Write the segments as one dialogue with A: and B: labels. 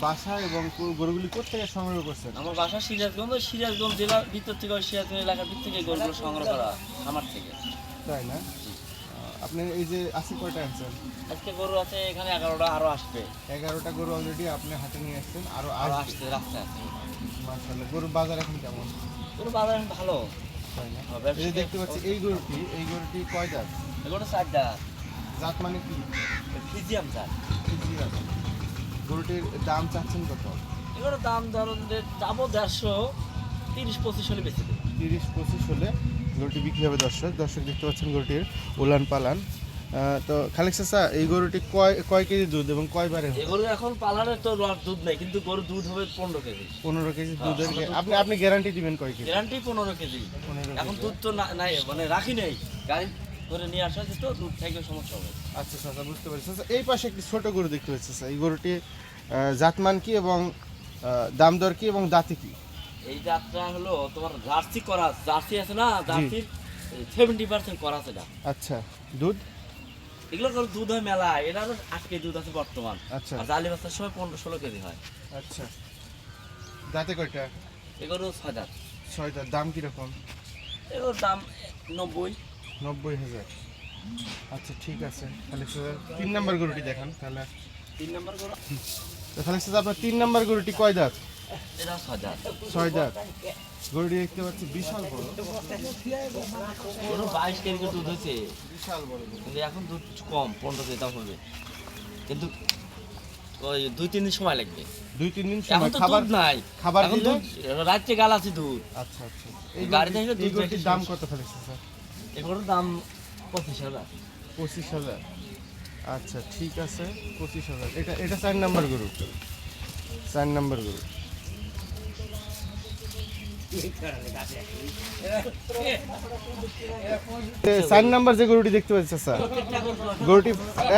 A: বাসা এবং গরু- গরুগুলি কোথেকে সংগ্রহ করছেন?
B: আমার বাসা সিরাজগঞ্জ। সিরাজগঞ্জ জেলার ভিতর থেকে সিরাজগঞ্জ এলাকার ভিতর থেকে গরুগুলো সংগ্রহ করা আমার থেকে।
A: তাই না? আপনি এই যে আশি কয়টা আনছেন?
B: আজকে গরু আছে এখানে এগারোটা আরও আসবে।
A: এগারোটা গরু অলরেডি আপনি হাতে নিয়ে আসছেন আরও
B: আরও
A: আসবে।
B: রাস্তায় আছে।
A: মাশাআল্লাহ গরুর বাজার এখন কেমন?
B: গরু বাজার এখন ভালো।
A: তাই না?
B: হ্যাঁ,
A: এই দেখতে পাচ্ছি এই গরুটি এই গরুটি কয় দাঁত
B: এগুলো চারটা
A: জাত। মানে কি?
B: ফিজিয়াম চার
A: জাত। গরুটির দাম চাচ্ছেন কত?
B: এগুলোর দাম ধরুন যে যাব দেড়শো তিরিশ পঁচিশ হলে বেশি
A: তিরিশ পঁচিশ হলে গরুটি বিক্রি হবে দর্শক। দর্শক দেখতে পাচ্ছেন গরুটির উলান পালান। তো খালেক চাচা এই গরুটি কয় কয় কেজি দুধ এবং কয় বারে
B: এগুলো এখন পালানের তো দুধ নেই কিন্তু গরুর দুধ হবে পনেরো কেজি।
A: পনেরো কেজি
B: হ্যাঁ,
A: দুধের আপনি আপনি গ্যারান্টি দিবেন কয় কেজি?
B: গ্যারান্টি পনেরো কেজি। এখন দুধ তো না- নাই মানে রাখি নেই। গাড়ি করে নিয়ে আসা তো দুধ থেকে সমস্যা হবে।
A: আচ্ছা চাচা বুঝতে পারছি। চাচা এই পাশে একটি ছোট গরু দেখতে পাচ্ছি চাচা এই গরুটি জাতমান কি এবং দাম দর কি এবং দাঁতে কি?
B: এই যাত্রা হলো তোমার জার্সি করা জার্সি আছে না? জার্সির সেভেন্টি পার্সেন্ট করা আছে এটা।
A: আচ্ছা দুধ?
B: এগুলো করে দুধ হয় মেলা এটারও আট কেজি দুধ আছে বর্তমান।
A: আচ্ছা।
B: আর জালি বাচ্চার সময় পনেরো ষোলো কেজি হয়।
A: আচ্ছা। দাঁতে কয়টা?
B: এগুলো ছয় দাঁত।
A: ছয়টা দাম কীরকম?
B: এগুলোর দাম নব্বই।
A: নব্বই হাজার। আচ্ছা ঠিক আছে। তাহলে তিন নম্বর গরুটি দেখান তাহলে।
B: তিন নম্বর
A: তো তাহলে চাচা আপনার তিন নম্বর গরুটি কয় দাঁত?
B: ছয় দাঁত।
A: গরুটি দেখতে পাচ্ছি বিশাল বড়।
B: এগুলো বাইশ কেজি দুধ হয়েছে।
A: বিশাল বড়
B: কিন্তু এখন দুধ কম পনেরো কেজি দাম হবে। কিন্তু ওই দুই তিন দিন সময় লাগবে।
A: দুই তিন দিন সময়। খাবার
B: নাই।
A: খাবার
B: এখন? দুধ রাত্রে গাল আছে দুধ।
A: আচ্ছা আচ্ছা। এই
B: গাড়িতে দুধ
A: দাম। কত খালি স্যার?
B: এগুলোর দাম পঁচিশ হাজার।
A: পঁচিশ হাজার। আচ্ছা ঠিক আছে পঁচিশ হাজার। এটা এটা চার নাম্বার গরু চার নাম্বার গরু চার নাম্বার যে গরুটি দেখতে পাচ্ছি স্যার গরুটি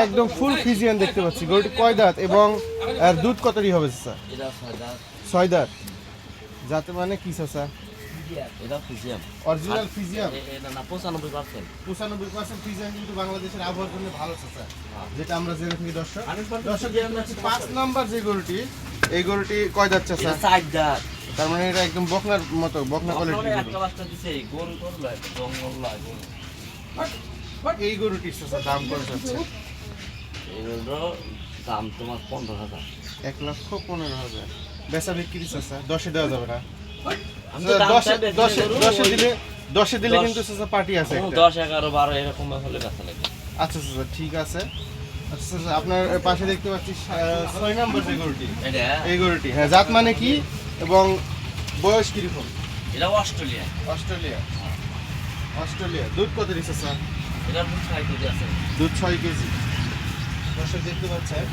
A: একদম ফুল ফিজিয়ান দেখতে পাচ্ছি। গরুটি কয় দাঁত এবং দুধ কতটি হবে স্যার
B: দাঁত।
A: ছয় দাঁত। যাতে মানে কি স্যার
B: এটা ফিজিয়াম।
A: অরিজিনাল ফিজিয়াম।
B: এটা না পঁচানব্বই পার্সেন্ট
A: পঁচানব্বই পার্সেন্ট ফিজিয়াম কিন্তু বাংলাদেশের আবহাওয়ার জন্য ভালো স্যার। যেটা আমরা জেনে থাকি দর্শক। দর্শক পাঁচ নাম্বার যে গরুটি এই গরুটি কয় দাঁত
B: এটা
A: চাচা
B: চার দাঁত।
A: তার মানে এটা একদম বকনার মতো বকনা
B: ওখানে
A: কোয়ালিটির
B: একটা বাচ্চা দিছে গোল গোল জঙ্গল
A: গরু এই গরুটির চাচা দাম কত যাচ্ছে
B: এগুলো দাম তোমার পনেরো হাজার।
A: এক লক্ষ পনেরো হাজার। বেচা বিক্রি চাচা দশে দেওয়া যাবে না। দশে
B: চাই বেশি
A: দশে
B: গরু,
A: দশে
B: ওই
A: দিলে দশে দিলে কিন্তু পার্টি আছে
B: দশ এগারো বারো এরকম হলে ব্যথা লাগে।
A: আচ্ছা চাচা ঠিক আছে। আচ্ছা আপনার পাশে দেখতে পাচ্ছি ছয় নম্বর যে গরুটি। এই গরুটি হ্যাঁ জাত মানে কি এবং বয়স কীরকম?
B: এটা অস্ট্রেলিয়া।
A: অস্ট্রেলিয়া। অস্ট্রেলিয়া। দুধ কত দিচ্ছে স্যার?
B: এটার দুধ ছয় কেজি আছে।
A: দুধ ছয় কেজি। দর্শক দেখতে পাচ্ছেন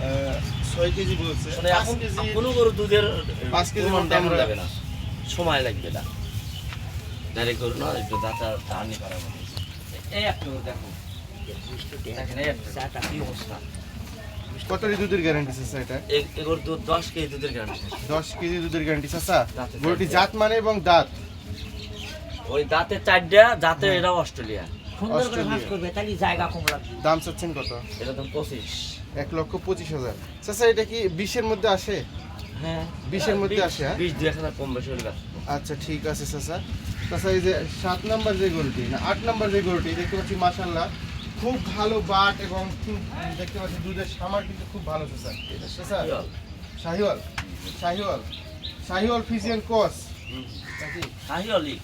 A: আহ, ছয় কেজি বলছে
B: মানে
A: পাঁচ
B: এখন
A: কেজি
B: কোনো গরু দুধের
A: পাঁচ
B: দেখানো
A: আমরা-
B: যাবে না। সময় লাগবে না। ডাইরেক্ট গরু না একটু দাঁতা টানি করা এই একটা দেখো।
A: দুধের গ্যারান্টি আছে এটা
B: দুধ দশ কেজি দুধের গ্যারান্টি
A: দশ কেজি দুধের গ্যারান্টি গরুটি জাত মানে এবং দাঁত।
B: ওই দাঁতে চারটা দাঁতে এটা অস্ট্রেলিয়া।
C: সুন্দর করে ভাঁজ করবে তাহলে জায়গা কম লাগবে।
A: দাম চাচ্ছেন কত?
B: এটা
A: এক লক্ষ পঁচিশ হাজার। চাচা এটা কি বিশের মধ্যে আসে?
B: হ্যাঁ।
A: বিশের মধ্যে আসে হ্যাঁ?
B: বিশ দুই এক হাজার কম বেশি হলে
A: আচ্ছা ঠিক আছে চাচা। চাচা এই যে সাত নাম্বার যে গরুটি না আট নাম্বার যে গরুটি দেখতে পাচ্ছি মাশাল্লাহ খুব ভালো বাট এবং দেখতে পাচ্ছি দুধের সামার কিন্তু খুব ভালো চাচা। চাচা শাহিওয়াল শাহিওয়াল শাহিওয়াল ফিজিয়ান কস নাকি
B: শাহি অলি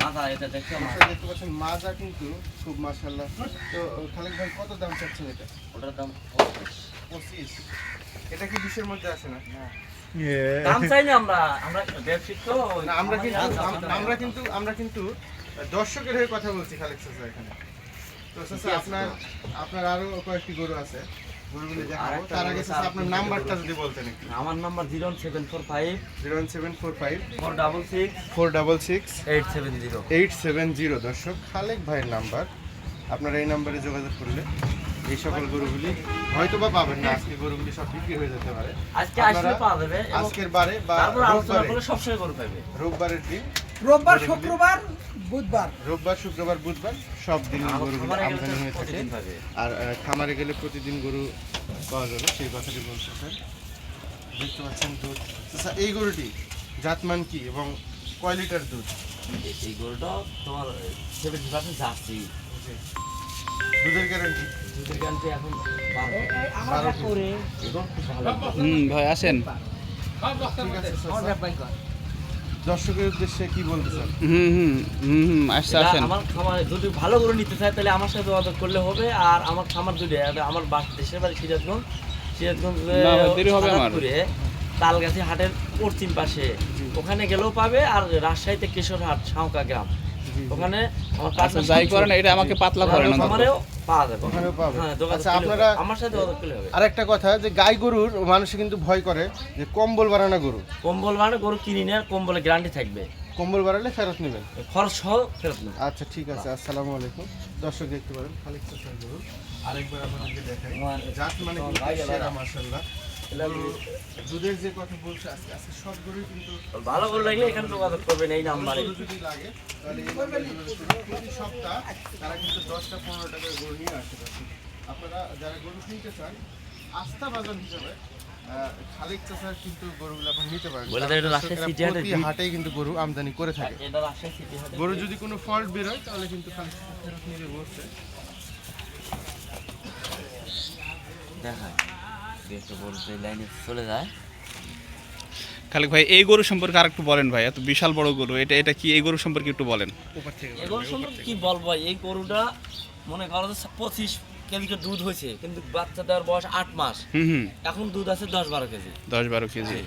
B: মাথা এটা দেখতে
A: দেখতে পাচ্ছেন মাজা কিন্তু খুব মাশাল্লাহ তো খালেক ভাই কত দাম চাচ্ছেন এটা?
B: ওটার দাম পঁচিশ
A: পঁচিশ। এটা কি বিশের মধ্যে আসে না?
B: দাম চাই না আমরা। আমরা ব্যবসায়িক তো।
A: আমরা কিন্তু। আমরা কিন্তু আমরা কিন্তু দর্শকের হয়ে কথা বলছি খালেক চাচা এখানে। তো চাচা আপনার আপনার আরও কয়েকটি গরু আছে। তার আগে আপনার নাম্বারটা যদি বলতেন একটু।
B: আমার number zero seven four five.
A: Zero seven four five.
B: Four double six.
A: Four double six.
B: Eight seven zero.
A: Eight seven zero. দর্শক খালেক ভাইয়ের নাম্বার। আপনারা এই নাম্বারে যোগাযোগ করলে এই সকল গরুগুলি হয়তো বা পাবেন না আজকে গরুগুলি সব বিক্রি হয়ে যেতে পারে।
B: আজকে আসলে পাওয়া যাবে
A: আজকের বারে বা
B: সবসময় গরু পাবে।
A: রোববারের দিন
C: রোববার শুক্রবার বুধবার।
A: রোববার শুক্রবার বুধবার সব দিন গরুগুলো
B: খামারে গেলে
A: আমদানি হয়ে থাকে।
B: প্রতিদিন
A: আর খামারে গেলে প্রতিদিন গরু পাওয়া যাবে সেই কথাটি বলছে স্যার দেখতে পাচ্ছেন দুধ। স্যার এই গরুটি জাতমান কি এবং কয় লিটার দুধ?
B: এই- এই গরুটা তোমার সেভেন্টি পার্সেন্ট যাচ্ছি
A: দুধের গ্যারান্টি
B: দুধের গানটি এখন
D: হুম ভাই আসেন।
A: দর্শকের উদ্দেশ্যে কি বলতে স্যার
D: হুম হুম হুম হুম আসছে আসেন।
B: আমার খামারে যদি ভালো করে নিতে চায় তাহলে আমার সাথে যোগাযোগ করলে হবে আর আমার খামার দুটো আমার বাস দেশের বাড়ি সিরাজগঞ্জ। সিরাজগঞ্জ
D: দেরি হবে আমার।
B: তালগাছি হাটের পশ্চিম পাশে। ওখানে গেলেও পাবে আর রাজশাহীতে কিশোরহাট শাঁকা গ্রাম। ওখানে
D: আচ্ছা যাই করেন এটা আমাকে পাতলা করেন অন্তত।
B: খামারেও পাওয়া যাবে।
A: ওখানেও পাবে।
B: হ্যাঁ
A: আচ্ছা,
B: করলে
A: আপনারা-
B: হবে। আমার সাথে যোগাযোগ করলে হবে।
A: আর একটা কথা যে গাই গরুর মানুষে কিন্তু ভয় করে যে কম্বল বানানো গরু।
B: কম্বল মানে গরু কিনি নিয়ে কম্বলে গ্যারান্টি থাকবে।
A: কম্বল বানালে ফেরত নেবেন?
B: খরচ সহ ফেরত নেবে
A: আচ্ছা ঠিক আছে আসসালামু আলাইকুম। দর্শক দেখতে পারেন খালিক আরেকবার আপনাদেরকে দেখাই। জাত মানে সেরা মাশাআল্লাহ। দুধের যে কথা বলছে আজকে আজকে সব গরুই কিন্তু
B: ভালো করে লাগলে এখানে যোগাযোগ করবেন এই নাম্বারে।
A: গরু যদি লাগে তাহলে। প্রতি সপ্তাহ তারা কিন্তু দশটা পনেরো টাকার গরু নিয়ে। আপনারা যারা গরু কিনতে চান আস্থা বাজার হিসাবে আহ, খালিক চাষার কিন্তু গরুগুলো আপনি নিতে হাটেই কিন্তু গরু আমদানি করে থাকে।
B: হাটে
A: গরু যদি কোনো ফল্ট বেরোয় তাহলে কিন্তু খালিক চাষা ফেরত নিয়ে
B: দেখায় একটু গরু তো এই লাইনে চলে যায়
D: খালিক ভাই এই গরু সম্পর্কে আর একটু বলেন ভাই এত বিশাল বড় গরু এটা এটা কি এই গরু সম্পর্কে একটু বলেন?
B: এই গরু সম্পর্কে কি বলব এই গরুটা মনে করো পঁচিশ কেজি করে দুধ হয়েছে কিন্তু বাচ্চা দেওয়ার বয়স আট মাস। এখন দুধ আছে দশ বারো কেজি।
D: দশ বারো কেজি।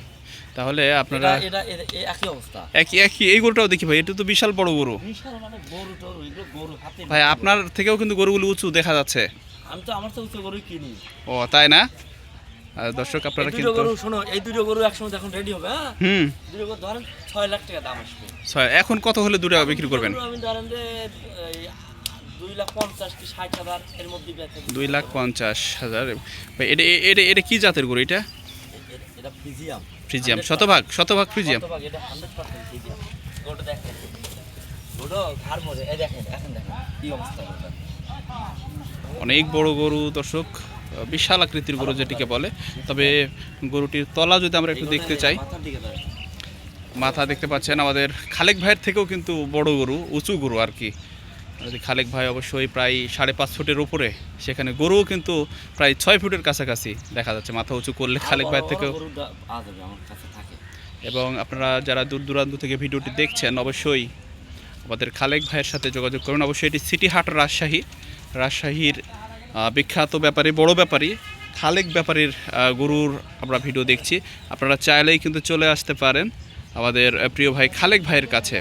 D: তাহলে আপনারা
B: এটা একই অবস্থা।
D: একই একই এই গরুটাও দেখি ভাই এটা তো বিশাল বড় গরু।
B: বিশাল মানে গরু টরু এগুলো গরু হাতে
D: ভাই আপনার থেকেও কিন্তু গরুগুলো উঁচু দেখা যাচ্ছে।
B: আমি তো আমার তো উচ্চ গরু কিনি।
D: ও তাই না? দর্শক আপনারা কিন্তু
B: গরু শোনো এই দুটো গরু একসময় যখন রেডি হবে হ্যাঁ?
D: হুম।
B: দুটো গরু ধরেন ছয় লাখ টাকা দাম আসবে।
D: ছয় এখন কত হলে দুটো বিক্রি করবেন?
B: আমি ধরেন যে দুই লাখ পঞ্চাশ কি ষাট হাজার এর মধ্যে বেচে দুই
D: লাখ পঞ্চাশ হাজার। এটা এটা এটা কি জাতের গরু এটা?
B: এটা ফ্রিজিয়াম
D: ফ্রিজিয়াম শতভাগ শতভাগ ফ্রিজিয়াম
B: এখন
D: অনেক বড় গরু দর্শক। বিশাল আকৃতির গরু যেটিকে বলে। তবে গরুটির তলা যদি আমরা একটু দেখতে চাই। মাথা দেখতে পাচ্ছেন আমাদের খালেক ভাইয়ের থেকেও কিন্তু বড় গরু উঁচু গরু আর কি। খালেক ভাই অবশ্যই প্রায় সাড়ে পাঁচ ফুটের উপরে সেখানে গরুও কিন্তু প্রায় ছয় ফুটের কাছাকাছি দেখা যাচ্ছে মাথা উঁচু করলে খালেক ভাইয়ের থেকেও। এবং আপনারা যারা দূর দূরান্ত থেকে ভিডিওটি দেখছেন অবশ্যই আমাদের খালেক ভাইয়ের সাথে যোগাযোগ করুন। অবশ্যই এটি সিটি হাট রাজশাহী। রাজশাহীর বিখ্যাত ব্যাপারী, বড় ব্যাপারী খালেক ব্যাপারীর গরুর আমরা ভিডিও দেখছি। আপনারা চাইলেই কিন্তু চলে আসতে পারেন আমাদের প্রিয় ভাই খালেক ভাইয়ের কাছে।